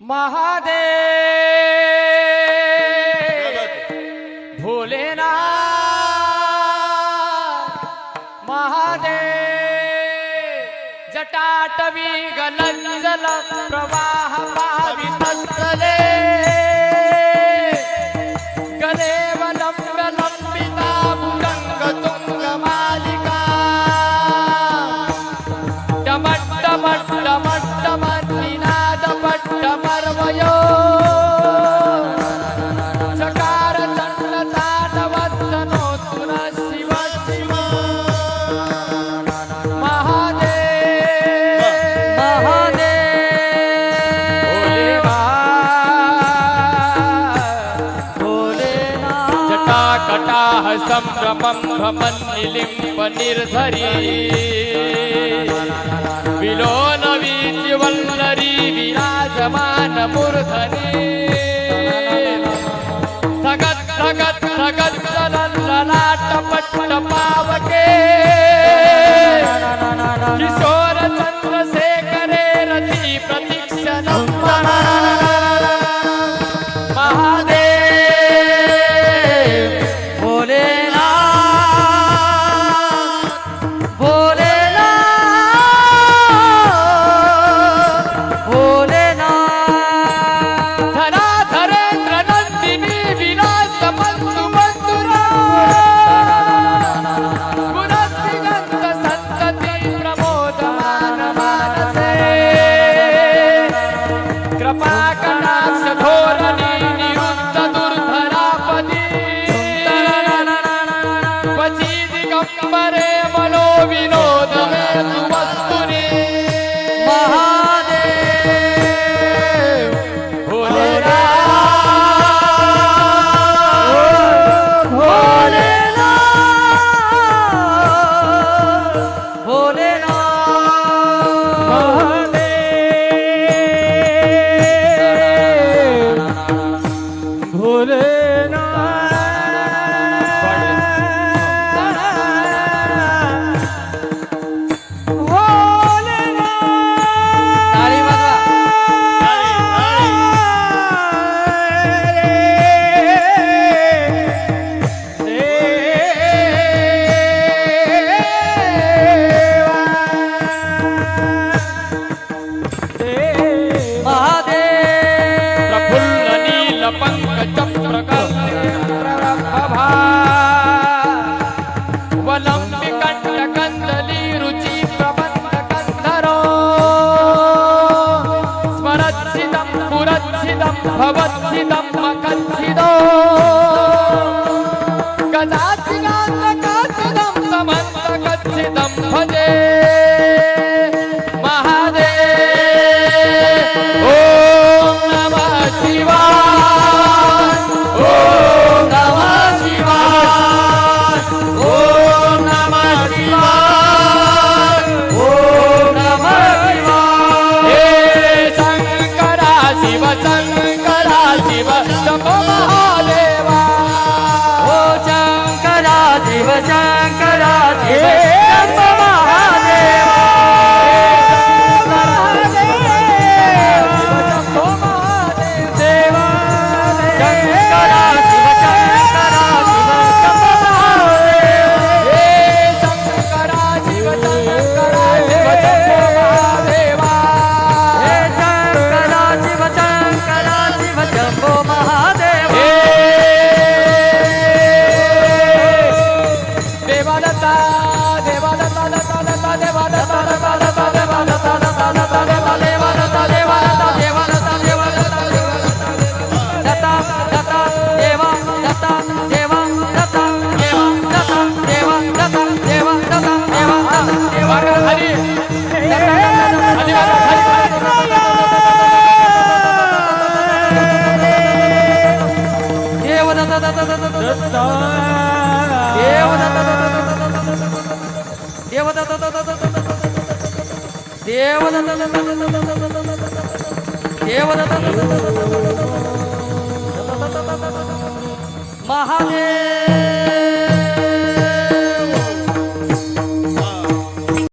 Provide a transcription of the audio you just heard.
महादेव भोलेना महादेव जटाटवी गलंजल प्रवाह तटाह संभ्रमं भमन्निलिम्बनिर्धरी विलोनवीचिवल्लरी विराजमानमुर्धरी धगत् धगत् धगत् ललाटपट्टपा अम्बरे मनो विनोद वस्तुनि महादेव भोले भोले भोले भोले भोले ದೇವದ ದೇವದ ದೇವದ